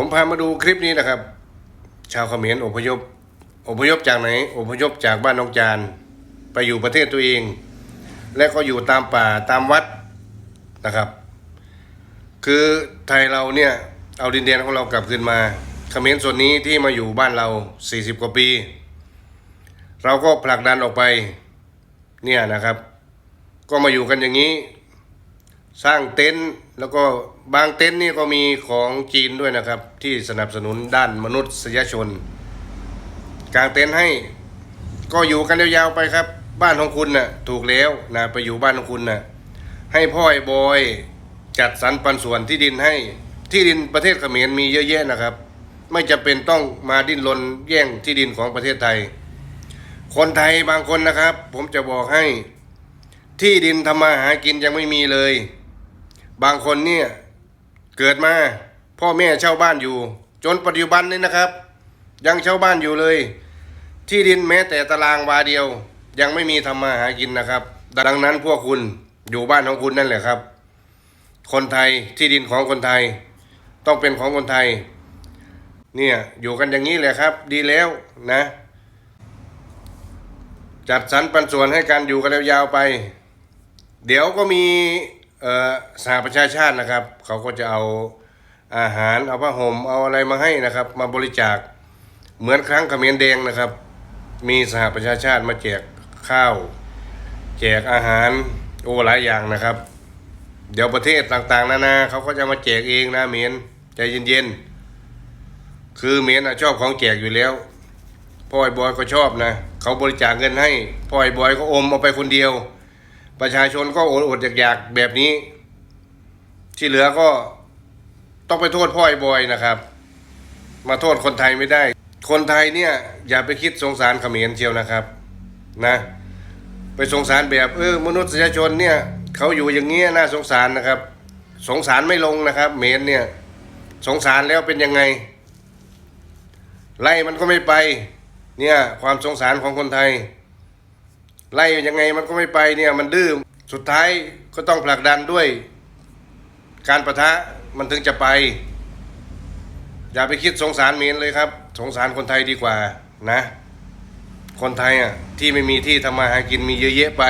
ผมพามาดูคลิปนี้นะครับ ชาวเขมรอพยพอพยพจากไหนอพยพจากบ้านน้องจานไปอยู่ประเทศตัวเอง และก็อยู่ตามป่าตามวัดนะครับ คือไทยเราเนี่ยเอาดินแดนของเรากลับคืนมาเขมรส่วนนี้ที่มาอยู่บ้านเรา 40 กว่าปี เราก็ผลักดันออกไปเนี่ยนะครับ ก็มาอยู่กันอย่างนี้ สร้างเต็นท์แล้วก็บางเต็นท์นี่ก็มีของจีนด้วยนะครับ ที่สนับสนุนด้านมนุษยชน กางเต็นท์ให้ก็อยู่กันยาวๆไปครับ บ้านของคุณน่ะถูกแล้วนะไปอยู่บ้านของคุณน่ะให้พ่อไอ้บอยจัดสรรปันส่วนที่ดินให้ที่ดินประเทศเขมรมีเยอะแยะนะครับ ไม่จำเป็นต้องมาดิ้นรนแย่งที่ดินของประเทศไทย คนไทยบางคนนะครับ ผมจะบอกให้ที่ดินทำมาหากินยังไม่มีเลย บางคนเนี่ยเกิดมาพ่อแม่เช่าบ้านอยู่ จนปัจจุบันนี้นะครับ ยังเช่าบ้านอยู่เลย ที่ดินแม้แต่ตารางวาเดียว ยังไม่มีทำมาหากินนะครับ ดังนั้นพวกคุณอยู่บ้านของคุณนั่นแหละครับ คนไทยที่ดินของคนไทย ต้องเป็นของคนไทย เนี่ยอยู่กันอย่างนี้แหละครับ ดีแล้วนะ จัดสรรปันส่วนให้การอยู่กันยาวๆไป เดี๋ยวก็มี สหประชาชาตินะครับ เขาก็จะเอาอาหารเอาผ้าห่มเอาอะไรมาให้นะครับ มาบริจาคเหมือนครั้งเขมรแดงนะครับ มีสหประชาชาติมาแจกข้าว แจกอาหารโอ้หลายอย่างนะครับ เดี๋ยวประเทศต่างๆนานาเขาก็จะมาแจกเองนะเมียนใจเย็นๆคือเมียนชอบของแจกอยู่แล้วพ่อไอ้บอยก็ชอบนะเขาบริจาคเงินให้พ่อไอ้บอยก็อมเอาไปคนเดียว ประชาชนก็อดอดๆอยากๆแบบนี้ ที่เหลือก็ต้องไปโทษพ่อไอ้บอยนะครับ มาโทษคนไทยไม่ได้ คนไทยเนี่ยอย่าไปคิดสงสารเขมรเชียวนะครับ นะ ไปสงสารแบบเออมนุษยชนเนี่ยเขาอยู่อย่างเงี้ยน่าสงสารนะครับ สงสารไม่ลงนะครับเมนเนี่ย สงสารแล้วเป็นยังไง ไล่มันก็ไม่ไป เนี่ยความสงสารของคนไทย ไล่ยังไงมันก็ไม่ไปเนี่ยมันดื้อสุดท้ายก็ต้องผลักดันด้วย การประทะมันถึงจะไป อย่าไปคิดสงสารเมียนเลยครับ สงสารคนไทยดีกว่านะ คนไทยอะที่ไม่มีที่ทำมาหากินมีเยอะแยะไป